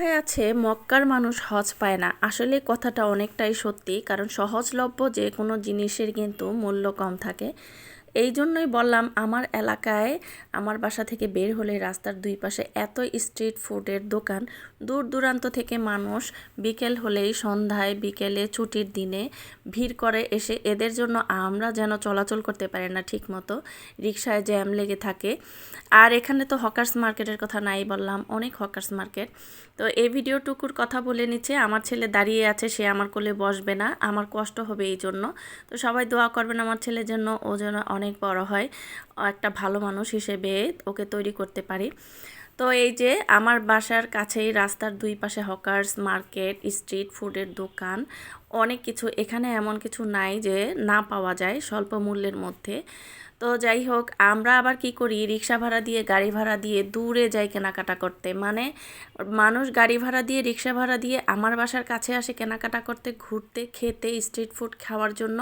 কথায় আছে, মক্কার মানুষ হজ পায় না। আসলে কথাটা অনেকটাই সত্যি, কারণ সহজলভ্য যে কোনো জিনিসের কিন্তু মূল্য কম থাকে। এই জন্যই বললাম, আমার এলাকায়, আমার বাসা থেকে বের হলে রাস্তার দুই পাশে এত স্ট্রিট ফুডের দোকান। দূর দূরান্ত থেকে মানুষ বিকেল হলেই সন্ধ্যায়, বিকেলে ছুটির দিনে ভিড় করে এসে এদের জন্য আমরা যেন চলাচল করতে পারি না ঠিক মতো রিক্সায় জ্যাম লেগে থাকে। আর এখানে তো হকার্স মার্কেটের কথা নাই বললাম, অনেক হকার্স মার্কেট তো এই ভিডিওটুকুর কথা বলে নিচ্ছে, আমার ছেলে দাঁড়িয়ে আছে, সে আমার কোলে বসবে না, আমার কষ্ট হবে এই জন্য। তো সবাই দোয়া করবেন আমার ছেলের জন্য, ও যেন অনেক বড় হয়, একটা ভালো মানুষ হিসেবে ওকে তৈরি করতে পারি। তো এই যে আমার বাসার কাছেই রাস্তার দুই পাশে হকার্স মার্কেট, স্ট্রিট ফুডের দোকান, অনেক কিছু এখানে এমন কিছু নাই যে না পাওয়া যায় স্বল্প মূল্যের মধ্যে। তো যাই হোক, আমরা আবার কি করি? রিক্সা ভাড়া দিয়ে, গাড়ি ভাড়া দিয়ে দূরে যাই কেনাকাটা করতে। মানে মানুষ গাড়ি ভাড়া দিয়ে রিক্সা ভাড়া দিয়ে আমার বাসার কাছে আসে কেনাকাটা করতে, ঘুরতে, খেতে, স্ট্রিট ফুড খাওয়ার জন্য।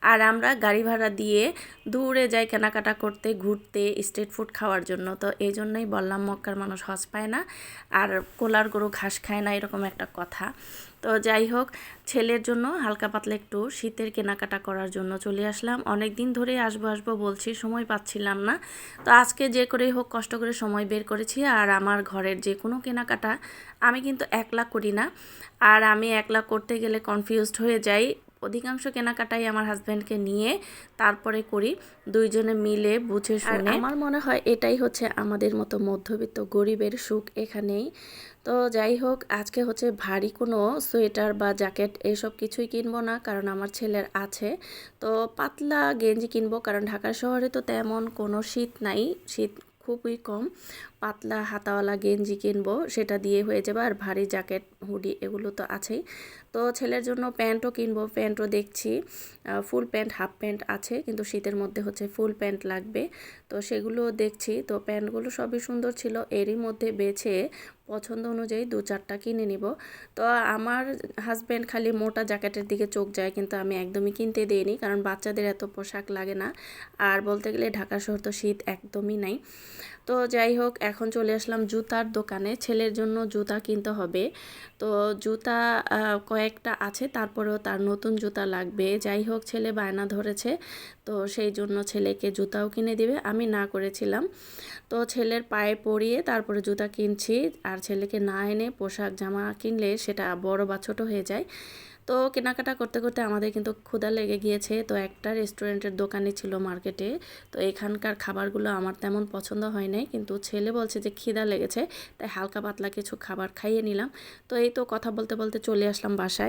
আর আমরা গাড়ি ভাড়া দিয়ে দূরে যাই কেনাকাটা করতে, ঘুরতে, স্ট্রিট ফুড খাওয়ার জন্য। তো এই জন্যই বললাম, মক্কার মানুষ হজ পায় না। আর কোলার গরু ঘাস খায় না, এরকম একটা কথা। তো যাই হোক, ছেলের জন্য হালকা পাতলা একটু শীতের কেনাকাটা করার জন্য চলে আসলাম। অনেক দিন ধরে আসব আসব বলছি, সময় পাচ্ছিলাম না। তো আজকে যে করেই হোক কষ্ট করে সময় বের করেছি আর আমার ঘরের যে কোনো কেনাকাটা আমি কিন্তু একলা করি না। আর আমি একলা করতে গেলে কনফিউজড হয়ে যাই অধিকাংশ কেনাকাটাই আমার হাজব্যান্ডকে নিয়ে তারপরে করি। দুইজনে মিলে বুঝে শুনে। আমার মনে হয় এটাই হচ্ছে আমাদের মতো মধ্যবিত্ত গরিবের সুখ এখানেই। তো যাই হোক আজকে হচ্ছে ভারী কোনো সোয়েটার বা জ্যাকেট এসব কিছুই কিনবো না কারণ আমার ছেলের আছে। তো পাতলা গেঞ্জি কিনবো কারণ ঢাকা শহরে তো তেমন কোনো শীত নাই। শীত খুবই কম। পাতলা হাতাওয়ালা গেঞ্জি কিনবো সেটা দিয়ে হয়ে যাবে। আর ভারী জ্যাকেট হুডি এগুলো তো আছেই। তো ছেলের জন্য প্যান্টও কিনবো, প্যান্টও দেখছি। ফুল প্যান্ট, হাফ প্যান্ট আছে, কিন্তু শীতের মধ্যে হচ্ছে ফুল প্যান্ট লাগবে। তো সেগুলো দেখছি, তো প্যান্টগুলো সবই সুন্দর ছিল। এরই মধ্যে বেছে পছন্দ অনুযায়ী দু চারটা কিনে নিব। তো আমার হাজব্যান্ড খালি মোটা জ্যাকেটের দিকে চোখ যায়, কিন্তু আমি একদমই কিনতে দিইনি, কারণ বাচ্চাদের এত পোশাক লাগে না। আর বলতে গেলে ঢাকা শহর তো শীত একদমই নাই। তো যাই হোক, এখন চলে আসলাম জুতার দোকানে। ছেলের জন্য জুতা কিনতে হবে। তো জুতা কয়েকটা আছে, তারপরেও তার নতুন জুতা লাগবে। যাই হোক, ছেলে বায়না ধরেছে, তো সেই জন্য ছেলেকে জুতাও কিনে দিবে। আমি না করেছিলাম। তো ছেলের পায়ে পরিয়ে তারপরে জুতা কিনছি। আর ছেলেকে না এনে পোশাক জামা কিনলে সেটা বড় বা ছোট হয়ে যায়। তো কেনাকাটা করতে করতে আমাদের কিন্তু ক্ষুধা লেগে গিয়েছে। তো একটা রেস্টুরেন্টের দোকানে ছিল মার্কেটে। তো এখানকার খাবারগুলো আমার তেমন পছন্দ হয় নাই। কিন্তু ছেলে বলছে যে খিদা লেগেছে, তাই হালকা পাতলা কিছু খাবার খাইয়ে নিলাম। তো এই তো কথা বলতে বলতে চলে আসলাম বাসায়।